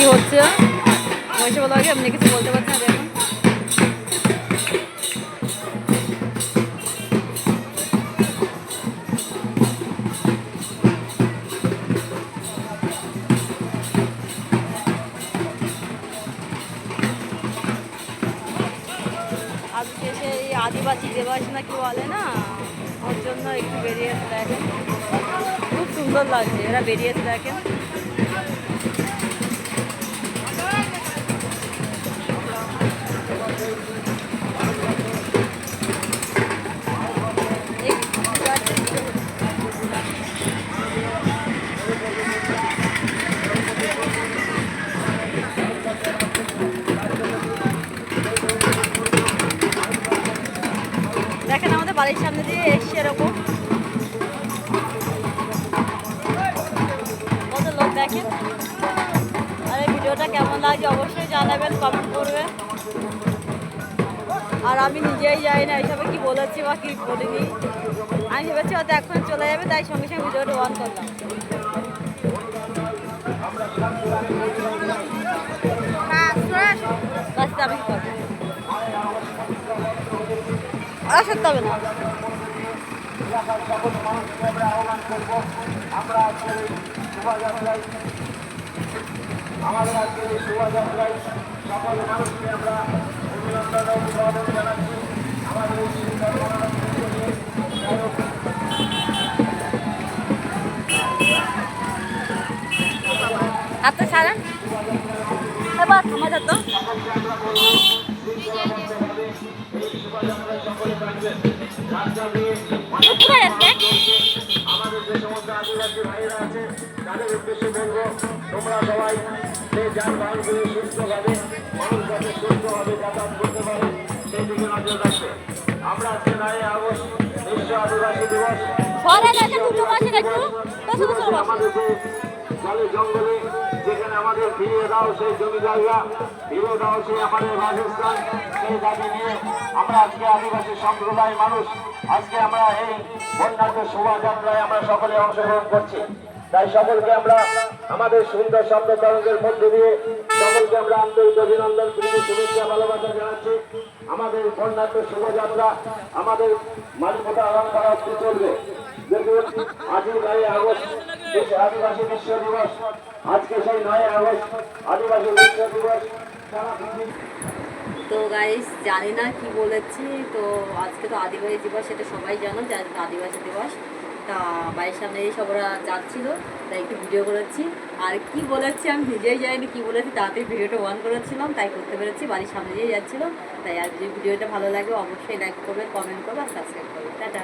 কি হচ্ছে? মহিষে বলা আপনি কিছু বলতে পারছেন না, দেখুন। আজকে সেই আদিবাসী দিবস না কি বলে না, ওর জন্য একটু বেরিয়েছে দেখেন। খুব সুন্দর লাগছে, এরা বেরিয়েছে দেখেন। বাড়ির সামনে দিয়ে এসছে এরকম। কত লোক দেখেন? আর এই ভিডিওটা কেমন লাগছে অবশ্যই জানাবেন কমেন্ট করবেন। আর আমি নিজেই যাই না এইসবে কি বলেছি বা কি বলিনি। আমি ভেবেছি হয়তো এখন চলে যাবে, তাই সঙ্গে সঙ্গে ভিডিওটা অন করলাম। রাস্তা আমি আর সত্যি হবে না। আমাদের আজকের এই শোভাযাত্রায় সকল মানুষকে আমরা অভিনন্দন ও অভিবাদন জানাচ্ছি এই আমাদের যে সমস্ত আদিবাসী ভাইয়েরা আছে তাদের উদ্দেশ্যে বলব তোমরা সবাই সেই যানবাহনগুলি সুস্থভাবে মানুষ যাতে সুস্থভাবে যাতায়াত করতে পারে আমরা আজকে নয় আগস্ট বিশ্ব আদিবাসী দিবস। আমাদের জলে জঙ্গলে যেখানে আমাদের ফিরিয়ে দাও সেই জমি জায়গা, ফিরিয়ে দাও সেই আমাদের বাসস্থান, সেই দাবি নিয়ে আমরা আজকে আদিবাসী সম্প্রদায় মানুষ, আজকে আমরা এই বন্যাকে শোভাযাত্রায় আমরা সকলে অংশগ্রহণ করছি। তাই সকলকে আমরা আমাদের সুন্দর শব্দ তরঙ্গের মধ্যে দিয়ে সকলকে আমরা আন্তরিক অভিনন্দন, প্রীতি, শুভেচ্ছা, ভালোবাসা জানাচ্ছি। আমাদের বন্যাঢ্য শোভাযাত্রা, আমাদের মালিকতা আরাম করা অব্দি চলবে? দেখুন নয় আগস্ট আদিবাসী বিশ্ব দিবস। আজকে সেই নয় আগস্ট, আদিবাসী বিশ্ব দিবস। তো গাইস জানি না কি বলেছি, তো আজকে তো আদিবাসী দিবস, সেটা সবাই জানো, যে আদিবাসী দিবস। তা বাড়ির সামনে এই সব ওরা যাচ্ছিল, তাই একটু ভিডিও করেছি আর কি বলেছি আমি নিজেই যাইনি কি বলেছি, তাড়াতাড়ি ভিডিওটা অন করেছিলাম, তাই করতে পেরেছি, বাড়ির সামনে দিয়ে যাচ্ছিল। তাই আর যদি ভিডিওটা ভালো লাগে অবশ্যই লাইক করবে কমেন্ট করবে আর সাবস্ক্রাইব করবে। টাটা।